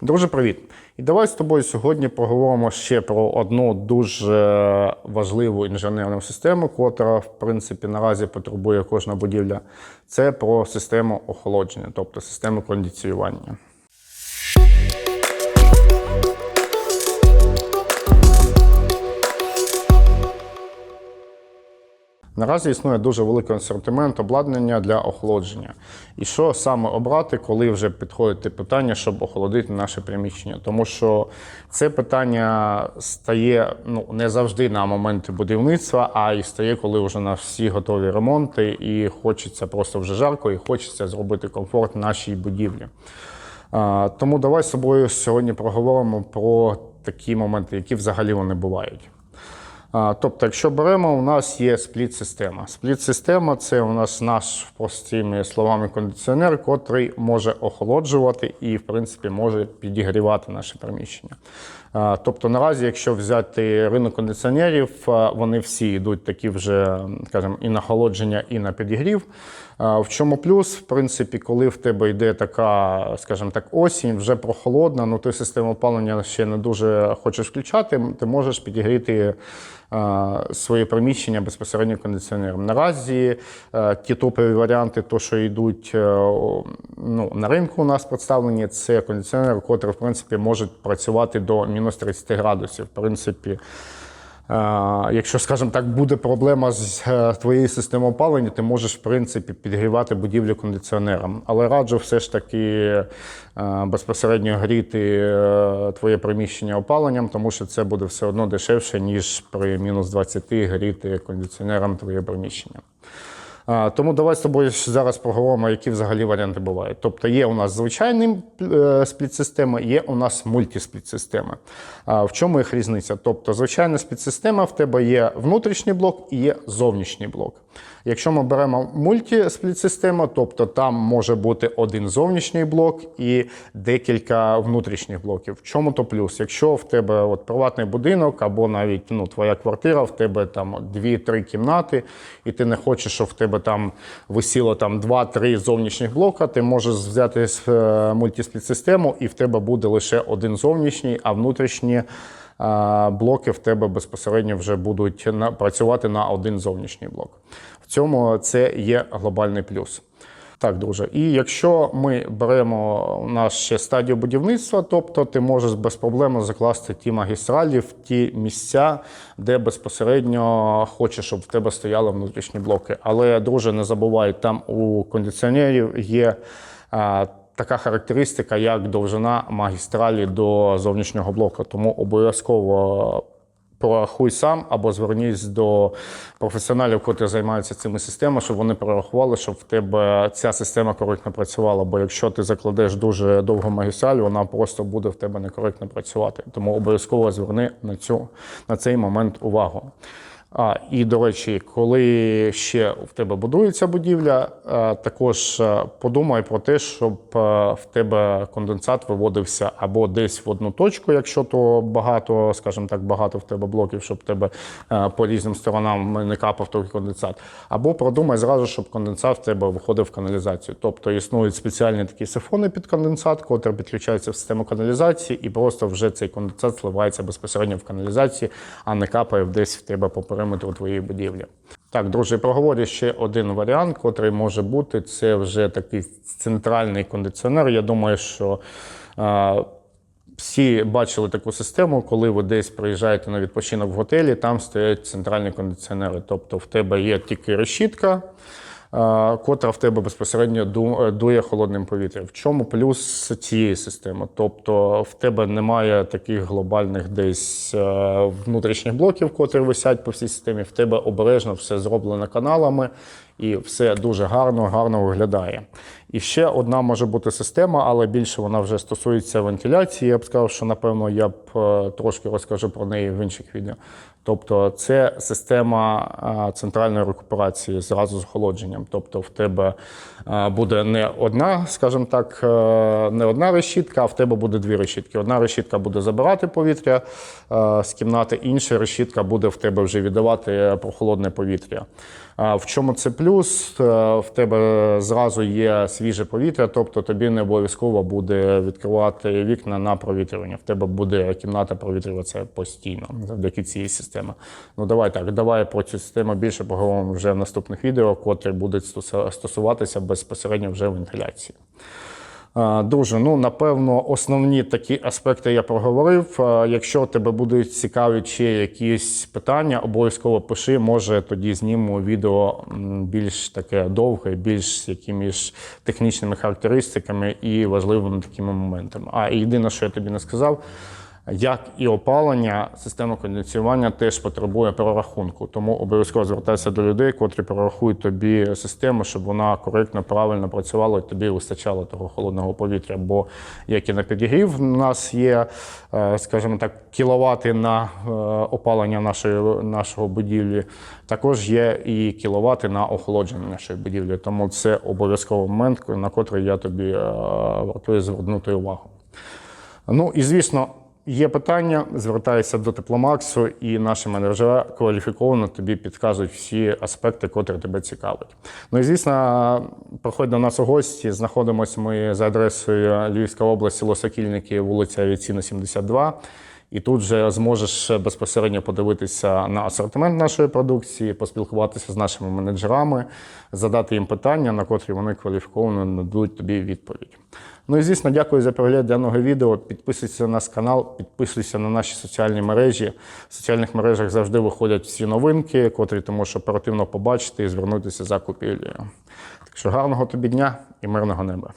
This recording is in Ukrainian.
Друже, привіт! І давай з тобою сьогодні поговоримо ще про одну дуже важливу інженерну систему, котра, в принципі, наразі потребує кожна будівля. Це про систему охолодження, тобто систему кондиціювання. Наразі існує дуже великий асортимент обладнання для охолодження. І що саме обрати, коли вже підходить питання, щоб охолодити наше приміщення? Тому що це питання стає ну, не завжди на моменти будівництва, а і стає, коли вже на всі готові ремонти, і хочеться просто вже жарко, і хочеться зробити комфорт нашій будівлі. Тому давай з собою сьогодні проговоримо про такі моменти, які взагалі вони бувають. Тобто, якщо беремо, у нас є спліт-система. Спліт-система це у нас наш простими словами кондиціонер, котрий може охолоджувати і, в принципі, може підігрівати наше приміщення. Тобто, наразі, якщо взяти ринок кондиціонерів, вони всі йдуть такі вже, скажімо, і на охолодження, і на підігрів. В чому плюс, в принципі, коли в тебе йде така, скажімо так, осінь, вже прохолодна, ну ти систему опалення ще не дуже хочеш включати, ти можеш підігріти своє приміщення безпосередньо кондиціонером. Наразі ті топові варіанти, то, що йдуть е, ну, на ринку у нас представлені, це кондиціонери, котрі, в принципі, можуть працювати до мінус 30 градусів. В принципі, Е, Якщо, скажімо так, буде проблема з е, твоєю системою опалення, ти можеш в принципі підгрівати будівлю кондиціонером. Але раджу все ж таки е, безпосередньо гріти твоє приміщення опаленням, тому що це буде все одно дешевше, ніж при мінус 20 гріти кондиціонером твоє приміщення. Тому давай з тобою зараз поговоримо, які взагалі варіанти бувають. Тобто є у нас звичайні е, спліт-системи, є у нас мультиспліт-системи. А, В чому їх різниця? Тобто, звичайна спліт-система в тебе є внутрішній блок і є зовнішній блок. Якщо ми беремо мультиспліт-систему, тобто там може бути один зовнішній блок і декілька внутрішніх блоків. В чому то плюс? Якщо в тебе от приватний будинок або навіть ну, твоя квартира, в тебе там 2-3 кімнати, і ти не хочеш, щоб в тебе там висіло там 2-3 зовнішніх блока, ти можеш взяти е, мультиспліт-систему, і в тебе буде лише один зовнішній, а внутрішні а, блоки в тебе безпосередньо вже будуть працювати на один зовнішній блок. В цьому це є глобальний плюс. Так, друже. І якщо ми беремо у нас ще стадію будівництва, тобто ти можеш без проблем закласти ті магістралі в ті місця, де безпосередньо хочеш, щоб в тебе стояли внутрішні блоки. Але, друже, не забувай, там у кондиціонерів є. Така характеристика, як довжина магістралі до зовнішнього блоку, тому обов'язково порахуй сам або звернись до професіоналів, котрі займаються цими системами, щоб вони прорахували, щоб в тебе ця система коректно працювала. Бо якщо ти закладеш дуже довгу магістраль, вона просто буде в тебе некоректно працювати. Тому обов'язково зверни на цю на цей момент увагу. А, і, до речі, коли ще в тебе будується будівля, а, також а, подумай про те, щоб а, в тебе конденсат виводився або десь в одну точку, якщо то багато, скажімо так, багато в тебе блоків, щоб тебе по різним сторонам не капав той конденсат. Або продумай зразу, щоб конденсат в тебе виходив в каналізацію. Тобто існують спеціальні такі сифони під конденсат, котрі підключаються в систему каналізації, і просто вже цей конденсат сливається безпосередньо в каналізації, а не капає десь в тебе по периметру твоєї будівлі. Так, друзі, проговорю ще один варіант, котрий може бути. Це вже такий центральний кондиціонер. Я думаю, що е, всі бачили таку систему, коли ви десь приїжджаєте на відпочинок в готелі, там стоять центральні кондиціонери. Тобто в тебе є тільки решітка, котра в тебе безпосередньо е, дує холодним повітрям. В чому плюс цієї системи? Тобто в тебе немає таких глобальних десь е, внутрішніх блоків, котрі висять по всій системі. В тебе обережно все зроблено каналами і все дуже гарно, гарно виглядає. І ще одна може бути система, але більше вона вже стосується вентиляції. Я б сказав, що напевно я б е, трошки розкажу про неї в інших відео. Тобто, це система е, центральної рекуперації зразу з охолодженням. Тобто, в тебе е, буде не одна, скажімо так, не одна решітка, а в тебе буде дві решітки. Одна решітка буде забирати повітря з кімнати, інша решітка буде в тебе вже віддавати прохолодне повітря. В чому це плюс? Е, В тебе зразу є свіже повітря, тобто тобі не обов'язково буде відкривати вікна на провітрювання. В тебе буде кімната провітрюватися постійно завдяки цієї системи. Ну давай так, давай про цю систему більше поговоримо вже в наступних відео, котрі будуть стосуватися безпосередньо вже вентиляції. Е, Друже, ну напевно, основні такі аспекти я проговорив. Е, Якщо тебе будуть цікаві якісь питання, обов'язково пиши. Може тоді зніму відео більш таке довге, більш з якимись технічними характеристиками і важливими такими моментами. А єдине, що я тобі не сказав. Як і опалення, система кондиціювання теж потребує перерахунку. Тому обов'язково звертайся до людей, котрі перерахують тобі систему, щоб вона коректно, правильно працювала і тобі вистачало того холодного повітря. Бо як і на підігрів, у нас є, е, скажімо так, кіловати на е, опалення нашої нашого будівлі. Також є і кіловати на охолодження нашої будівлі. Тому це обов'язковий момент, на котрий я тобі е, вартує звернути увагу. Ну і звісно, є питання, звертайся до Тепломаксу, і наші менеджери кваліфіковано тобі підказують всі аспекти, котрі тебе цікавлять. Ну і звісно, приходь до нас у гості. Знаходимося ми за адресою Львівська область, село Сокільники, вулиця Авіаційна, 72. І тут же зможеш безпосередньо подивитися на асортимент нашої продукції, поспілкуватися з нашими менеджерами, задати їм питання, на котрі вони кваліфіковано нададуть тобі відповідь. Ну і звісно, дякую за перегляд даного відео. Підписуйся на наш канал, підписуйся на наші соціальні мережі. В соціальних мережах завжди виходять всі новинки, котрі ти можеш оперативно побачити і звернутися за купівлею. Так що гарного тобі дня і мирного неба.